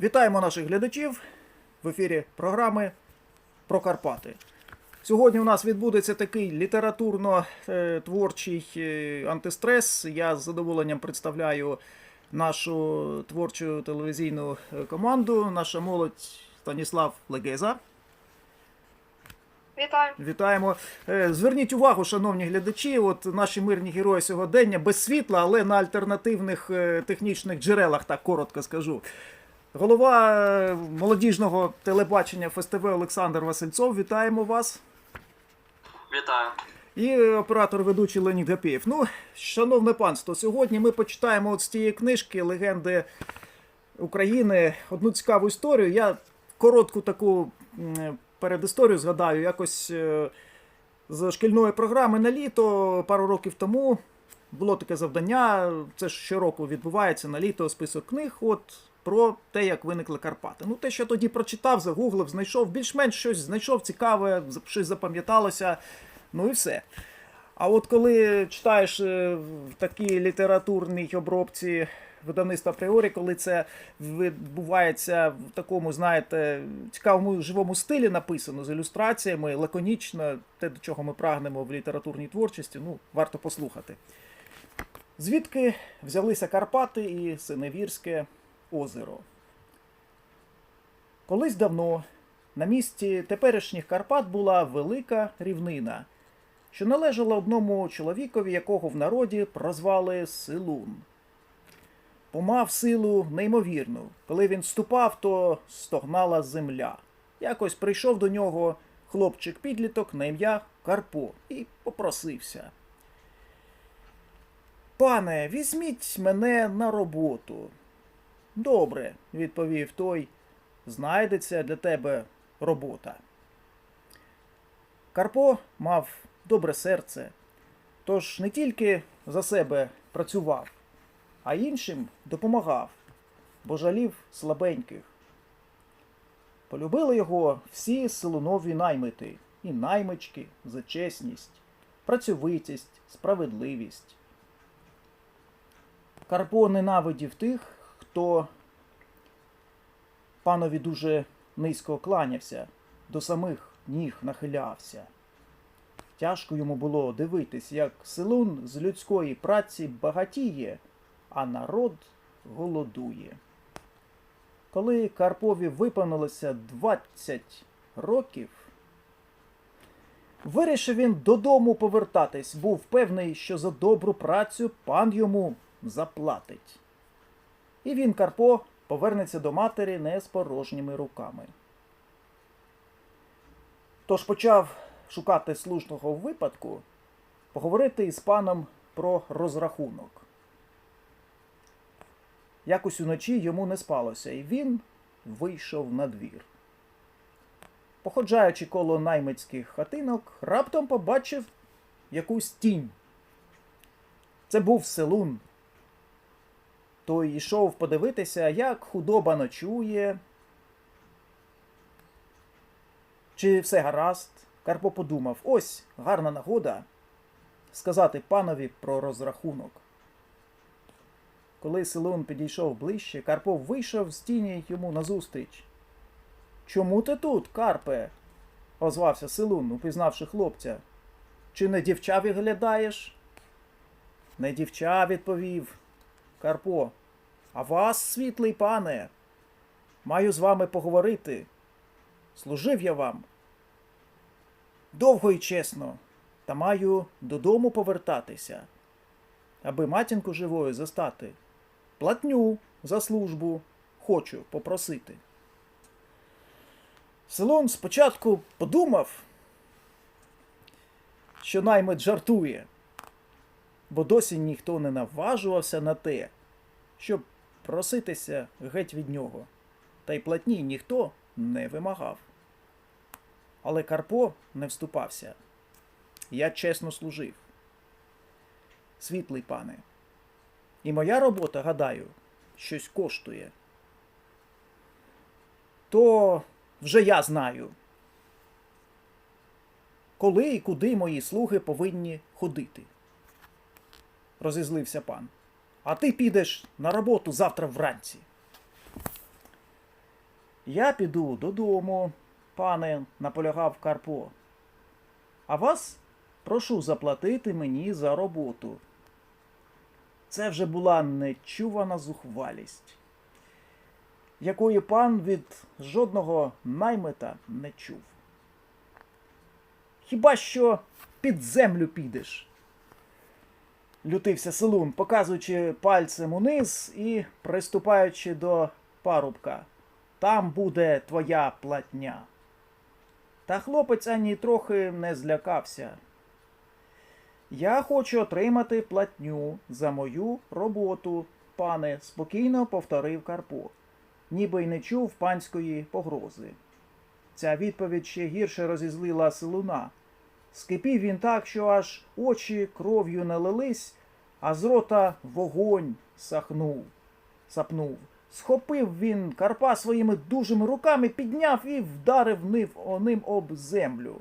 Вітаємо наших глядачів в ефірі програми про Карпати. Сьогодні у нас відбудеться такий літературно-творчий е, антистрес. Я з задоволенням представляю нашу творчу телевізійну е, команду, наша молодь Станіслав Легеза. Вітаю. Вітаємо. Е, Зверніть увагу, шановні глядачі, от наші мирні герої сьогодення без світла, але на альтернативних технічних джерелах, так коротко скажу. Голова е, молодіжного телебачення ФСТВ Олександр Васильцов. Вітаємо вас. Вітаю. І е, оператор ведучий Леонід Гапєєв. Ну, шановне панство, сьогодні ми почитаємо от з цієї книжки Легенди України одну цікаву історію. Я коротку таку м, передісторію згадаю, якось е, з шкільної програми на літо пару років тому було таке завдання. Це ж щороку відбувається на літо список книг. От про те, як виникли Карпати. Ну, те, що тоді прочитав, загуглив, знайшов, більш-менш щось знайшов цікаве, щось запам'яталося. Ну і все. А от коли читаєш е, в такій літературній обробці видавництва Апріорі, коли це відбувається в такому, знаєте, цікавому живому стилі написано з ілюстраціями, лаконічно, те, до чого ми прагнемо в літературній творчості, ну, варто послухати. Звідки взялися Карпати і Синевірське озеро? Колись давно на місці теперішніх Карпат була велика рівнина, що належала одному чоловікові, якого в народі прозвали Силун. Помав силу неймовірну. Коли він ступав, то стогнала земля. Якось прийшов до нього хлопчик-підліток на ім'я Карпо і попросився. Пане, візьміть мене на роботу. Добре, відповів той, знайдеться для тебе робота. Карпо мав добре серце, тож не тільки за себе працював, а іншим допомагав, бо жалів слабеньких. Полюбили його всі силунові наймити, і наймички за чесність, працьовитість, справедливість. Карпо ненавидів тих, хто панові дуже низько кланявся, до самих ніг нахилявся. Тяжко йому було дивитись, як силун з людської праці багатіє, а народ голодує. Коли Карпові виповнилося 20 років, вирішив він додому повертатись, був певний, що за добру працю пан йому заплатить. І він, Карпо, повернеться до матері не з порожніми руками. Тож почав шукати слушного випадку поговорити із паном про розрахунок. Якось уночі йому не спалося, і він вийшов на двір. Походжаючи коло наймицьких хатинок, раптом побачив якусь тінь. Це був селун. Той йшов подивитися, як худоба ночує. Чи все гаразд? Карпо подумав: ось гарна нагода сказати панові про розрахунок. Коли Силун підійшов ближче, Карпо вийшов з тіні йому назустріч. Чому ти тут, Карпе? озвався Силун, упізнавши хлопця. Чи не дівча виглядаєш? Не дівча, відповів Карпо. А вас, світлий пане, маю з вами поговорити. Служив я вам. Довго і чесно, та маю додому повертатися, аби матінку живою застати. Платню за службу хочу попросити. Селон спочатку подумав, що наймит жартує, бо досі ніхто не наважувався на те, щоб проситися геть від нього, та й платні ніхто не вимагав. Але Карпо не вступався. Я чесно служив. Світлий пане. І моя робота, гадаю, щось коштує. То вже я знаю. Коли і куди мої слуги повинні ходити? розізлився пан. А ти підеш на роботу завтра вранці. Я піду додому, пане, наполягав Карпо. А вас прошу заплатити мені за роботу. Це вже була нечувана зухвалість, якої пан від жодного наймита не чув. Хіба що під землю підеш? Лютився Селун, показуючи пальцем униз і приступаючи до парубка. Там буде твоя платня. Та хлопець ані трохи не злякався. Я хочу отримати платню за мою роботу, пане, спокійно повторив Карпо, ніби й не чув панської погрози. Ця відповідь ще гірше розізлила Селуна. Скипів він так, що аж очі кров'ю налились, а з рота вогонь сахнув, сапнув. Схопив він Карпа своїми дужими руками, підняв і вдарив ним об землю.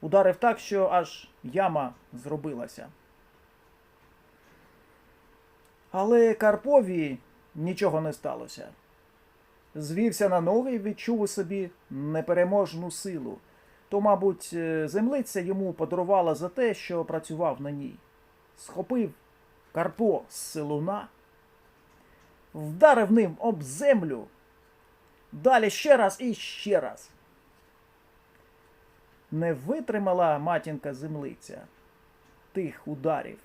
Ударив так, що аж яма зробилася. Але Карпові нічого не сталося. Звівся на ноги і відчув у собі непереможну силу. То, мабуть, е, землиця йому подарувала за те, що працював на ній. Схопив Карпо з силуна, вдарив ним об землю. Далі ще раз і ще раз. Не витримала матінка землиця тих ударів.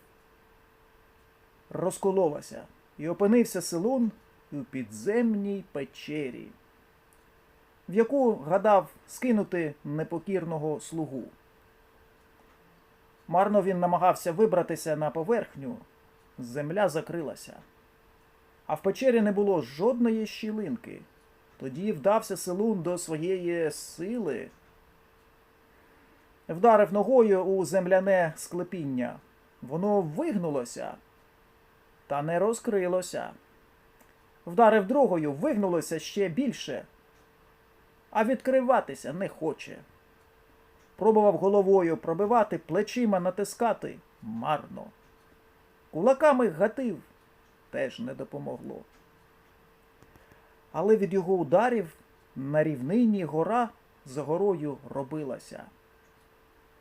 Розкололася і опинився селун у підземній печері, в яку гадав скинути непокірного слугу. Марно він намагався вибратися на поверхню, земля закрилася. А в печері не було жодної щілинки. Тоді вдався селун до своєї сили, вдарив ногою у земляне склепіння. Воно вигнулося, та не розкрилося. Вдарив другою, вигнулося ще більше, а відкриватися не хоче. Пробував головою пробивати, плечима натискати марно. Кулаками гатив теж не допомогло. Але від його ударів на рівнині гора за горою робилася.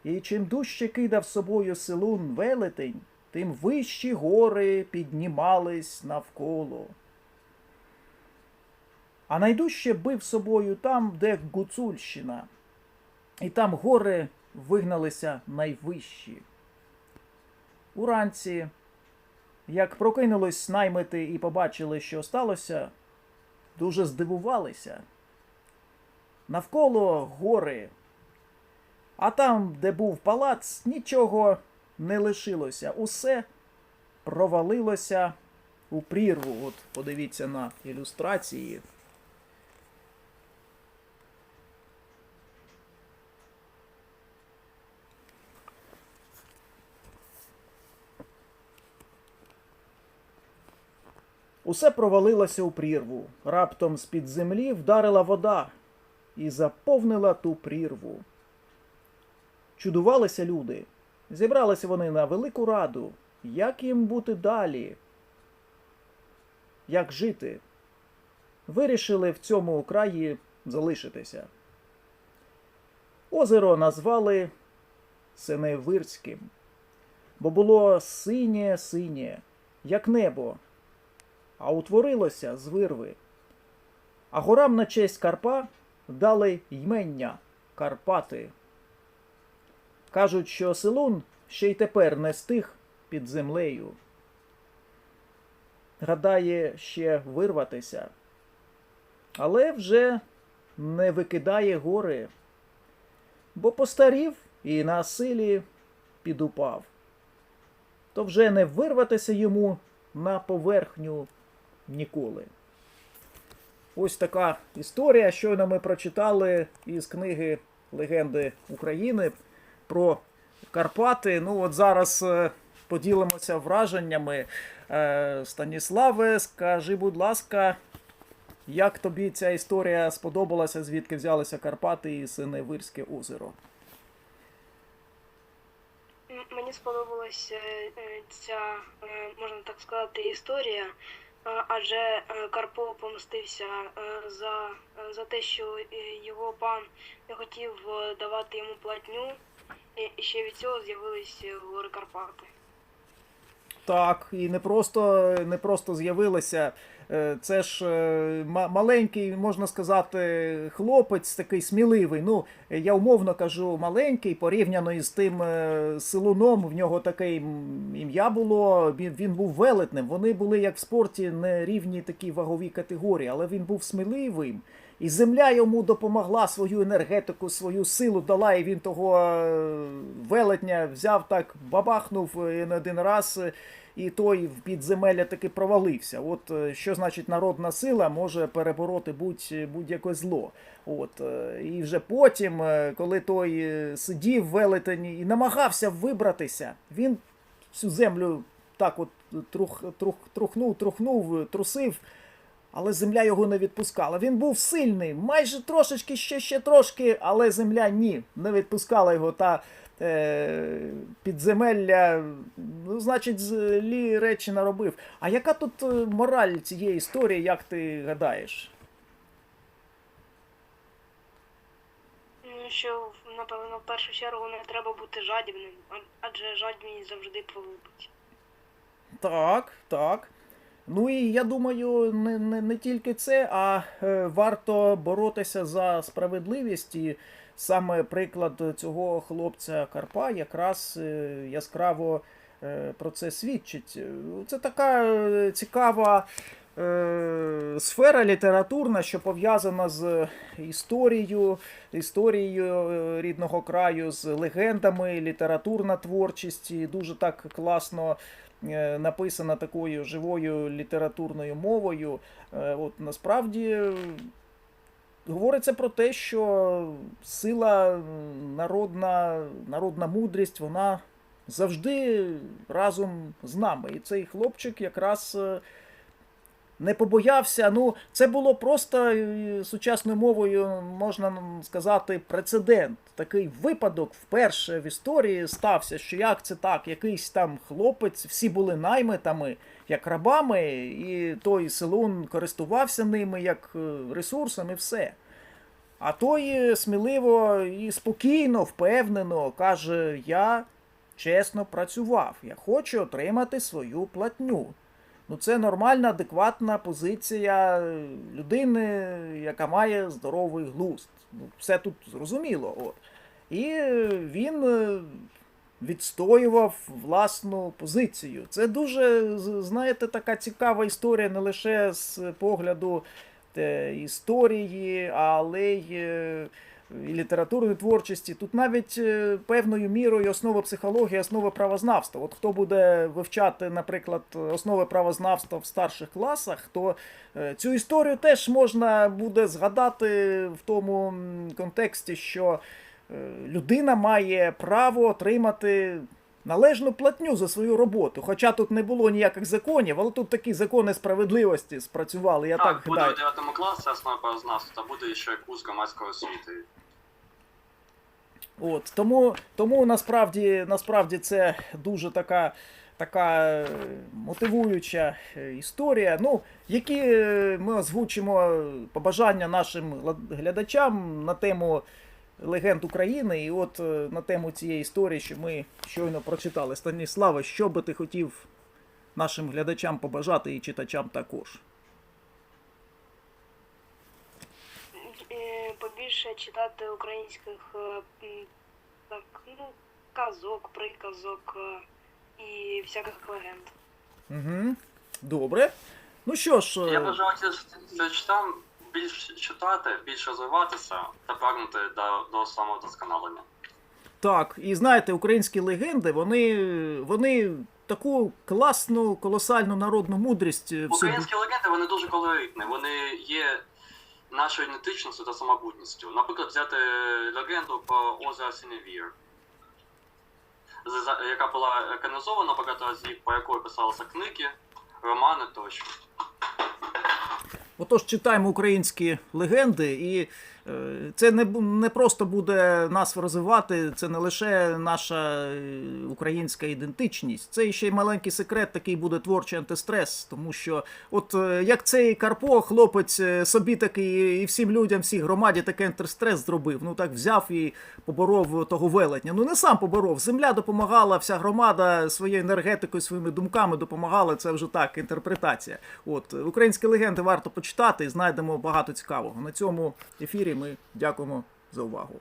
І чим дужче кидав собою силун велетень, тим вищі гори піднімались навколо. А найдужче бив собою там, де Гуцульщина, і там гори вигналися найвищі. Уранці, як прокинулись наймити і побачили, що сталося, дуже здивувалися. Навколо гори, а там, де був палац, нічого не лишилося. Усе провалилося у прірву. От подивіться на ілюстрації. Усе провалилося у прірву. Раптом з-під землі вдарила вода і заповнила ту прірву. Чудувалися люди. Зібралися вони на велику раду. Як їм бути далі? Як жити? Вирішили в цьому краї залишитися. Озеро назвали Синевирським, бо було синє синє, як небо, а утворилося з вирви. А горам на честь Карпа дали ймення Карпати. Кажуть, що Силун ще й тепер не стих під землею. Гадає ще вирватися, але вже не викидає гори, бо постарів і на силі підупав. То вже не вирватися йому на поверхню ніколи. Ось така історія. Щойно ми прочитали із книги Легенди України про Карпати. Ну, от зараз е, поділимося враженнями. Е, Станіславе, скажи, будь ласка, як тобі ця історія сподобалася, звідки взялися Карпати і Синевирське озеро? Мені сподобалася е, ця, можна так сказати, історія, адже е, Карпо помстився е, за, е, за те, що його пан не хотів давати йому платню, і- ще від цього з'явились гори Карпати. Так, і не просто, не просто з'явилися. Е, Це ж е, маленький, можна сказати, хлопець такий сміливий. Ну, я умовно кажу маленький, порівняно із тим е, силуном. В нього таке ім'я було. Він був велетним. Вони були як в спорті не рівні такі вагові категорії, але він був сміливим. І земля йому допомогла свою енергетику, свою силу дала, і він того е, велетня взяв так, бабахнув е, не один раз, е, і той в підземелля таки провалився. От що значить народна сила може перебороти будь, будь-яке зло. От, і вже потім, коли той сидів велетень і намагався вибратися, він всю землю так от трух, трух, трухнув, трухнув, трусив але земля його не відпускала. Він був сильний, майже трошечки, ще ще трошки, але земля ні, не відпускала його та е, підземелля, ну, значить, злі речі наробив. А яка тут е, мораль цієї історії, як ти гадаєш? Ну, Що, напевно, в першу чергу не треба бути жадібним, адже жадібність завжди погубить. Так, так. Ну і я думаю, не, не, не тільки це, а е, варто боротися за справедливість. І саме приклад цього хлопця Карпа якраз е, яскраво е, про це свідчить. Це така е, цікава е, сфера літературна, що пов'язана з історією, історією е, рідного краю, з легендами, літературна творчість. І дуже так класно написана такою живою літературною мовою. Е, От насправді е, говориться про те, що сила народна, народна мудрість, вона завжди разом з нами. І цей хлопчик якраз. Не побоявся. Ну, це було просто е, сучасною мовою, можна сказати, прецедент. Такий випадок вперше в історії стався, що як це так, якийсь там хлопець, всі були наймитами, як рабами, і той селун користувався ними як е, ресурсом, і все. А той е, сміливо і спокійно, впевнено каже: Я чесно працював, я хочу отримати свою платню. Ну, це нормальна, адекватна позиція е, людини, яка має здоровий глузд. Ну, все тут зрозуміло. От. І е, він е, відстоював власну позицію. Це дуже, знаєте, така цікава історія не лише з погляду е, історії, але й. І літературної творчості. Тут навіть е, певною мірою основи психології, основи правознавства. От хто буде вивчати, наприклад, основи правознавства в старших класах, то е, цю історію теж можна буде згадати в тому контексті, що е, людина має право отримати. Належну платню за свою роботу. Хоча тут не було ніяких законів, але тут такі закони справедливості спрацювали. Я так, Так, буде гадаю. у 9 класі основа правознавства, та буде ще курс громадської освіти. От, тому, тому насправді, насправді це дуже така, така е, мотивуюча е, історія. Ну, які е, ми озвучимо побажання нашим глядачам на тему легенд України, і от е, на тему цієї історії, що ми щойно прочитали. Станіславе, що би ти хотів нашим глядачам побажати і читачам також? Е, Побільше читати українських е, так, ну, казок, приказок і всяких легенд. Угу. Добре. Ну що ж, Я бажаю читам більш читати, більш розвиватися та прагнути до, до самовдосконалення. Так, і знаєте, українські легенди, вони, вони таку класну, колосальну народну мудрість е. Українські легенди вони дуже колоритні, вони є нашою ідентичністю та самобутністю. Наприклад, взяти легенду про озеро Сіневір, яка була екранізована багато разів, по якої писалися книги, романи тощо. Отож, читаємо українські легенди, і це не, не просто буде нас розвивати, це не лише наша е, українська ідентичність, це ще й маленький секрет, такий буде творчий антистрес. Тому що, от е, як цей Карпо, хлопець е, собі такий і всім людям, всій громаді такий антистрес зробив. Ну так взяв і поборов того велетня. Ну не сам поборов. Земля допомагала, вся громада своєю енергетикою, своїми думками допомагала. Це вже так, інтерпретація. От українські легенди варто почитати, знайдемо багато цікавого. На цьому ефірі ми дякуємо за увагу.